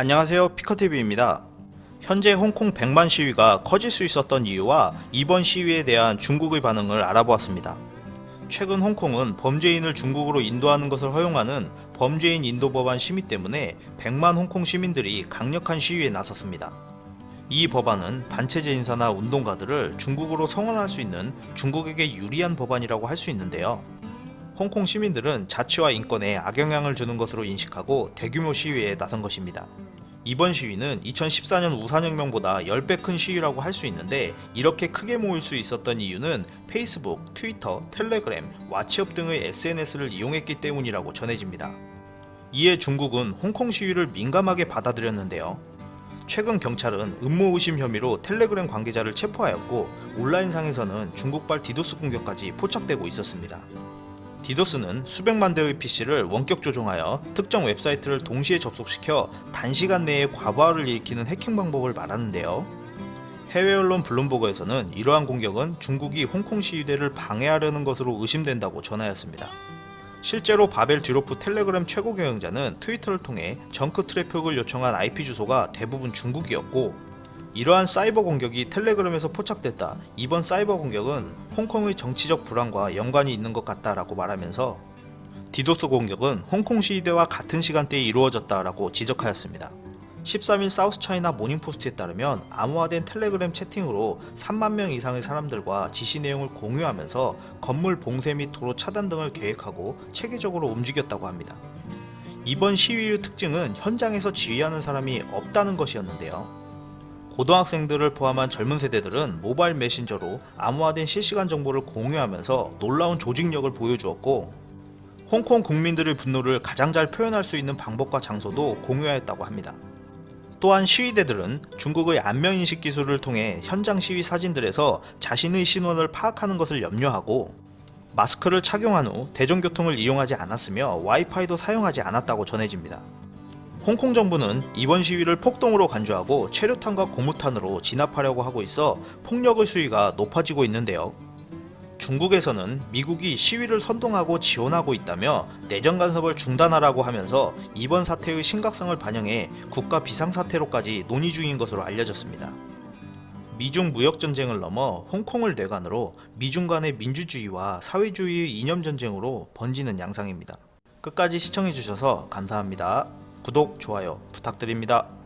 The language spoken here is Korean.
안녕하세요 피커TV입니다. 현재 홍콩 100만 시위가 커질 수 있었던 이유와 이번 시위에 대한 중국의 반응을 알아보았습니다. 최근 홍콩은 범죄인을 중국으로 인도하는 것을 허용하는 범죄인 인도 법안 심의 때문에 100만 홍콩 시민들이 강력한 시위에 나섰습니다. 이 법안은 반체제 인사나 운동가들을 중국으로 송환할 수 있는 중국에게 유리한 법안이라고 할 수 있는데요. 홍콩 시민들은 자치와 인권에 악영향을 주는 것으로 인식하고 대규모 시위에 나선 것입니다. 이번 시위는 2014년 우산혁명보다 10배 큰 시위라고 할 수 있는데 이렇게 크게 모일 수 있었던 이유는 페이스북, 트위터, 텔레그램, 왓츠업 등의 SNS를 이용했기 때문이라고 전해집니다. 이에 중국은 홍콩 시위를 민감하게 받아들였는데요. 최근 경찰은 음모 의심 혐의로 텔레그램 관계자를 체포하였고 온라인상에서는 중국발 디도스 공격까지 포착되고 있었습니다. 디도스는 수백만 대의 PC를 원격 조종하여 특정 웹사이트를 동시에 접속시켜 단시간 내에 과부하를 일으키는 해킹 방법을 말하는데요. 해외 언론 블룸버그에서는 이러한 공격은 중국이 홍콩 시위대를 방해하려는 것으로 의심된다고 전하였습니다. 실제로 바벨 듀로프 텔레그램 최고 경영자는 트위터를 통해 정크 트래픽을 요청한 IP 주소가 대부분 중국이었고 이러한 사이버 공격이 텔레그램에서 포착됐다. 이번 사이버 공격은 홍콩의 정치적 불안과 연관이 있는 것 같다라고 말하면서 디도스 공격은 홍콩 시위대와 같은 시간대에 이루어졌다라고 지적하였습니다. 13일 사우스 차이나 모닝포스트에 따르면 암호화된 텔레그램 채팅으로 3만 명 이상의 사람들과 지시 내용을 공유하면서 건물 봉쇄 및 도로 차단 등을 계획하고 체계적으로 움직였다고 합니다. 이번 시위의 특징은 현장에서 지휘하는 사람이 없다는 것이었는데요. 고등학생들을 포함한 젊은 세대들은 모바일 메신저로 암호화된 실시간 정보를 공유하면서 놀라운 조직력을 보여주었고 홍콩 국민들의 분노를 가장 잘 표현할 수 있는 방법과 장소도 공유하였다고 합니다. 또한 시위대들은 중국의 안면인식 기술을 통해 현장 시위 사진들에서 자신의 신원을 파악하는 것을 염려하고 마스크를 착용한 후 대중교통을 이용하지 않았으며 와이파이도 사용하지 않았다고 전해집니다. 홍콩 정부는 이번 시위를 폭동으로 간주하고 체류탄과 고무탄으로 진압하려고 하고 있어 폭력의 수위가 높아지고 있는데요. 중국에서는 미국이 시위를 선동하고 지원하고 있다며 내정 간섭을 중단하라고 하면서 이번 사태의 심각성을 반영해 국가 비상사태로까지 논의 중인 것으로 알려졌습니다. 미중 무역 전쟁을 넘어 홍콩을 뇌관으로 미중 간의 민주주의와 사회주의의 이념 전쟁으로 번지는 양상입니다. 끝까지 시청해주셔서 감사합니다. 구독, 좋아요 부탁드립니다.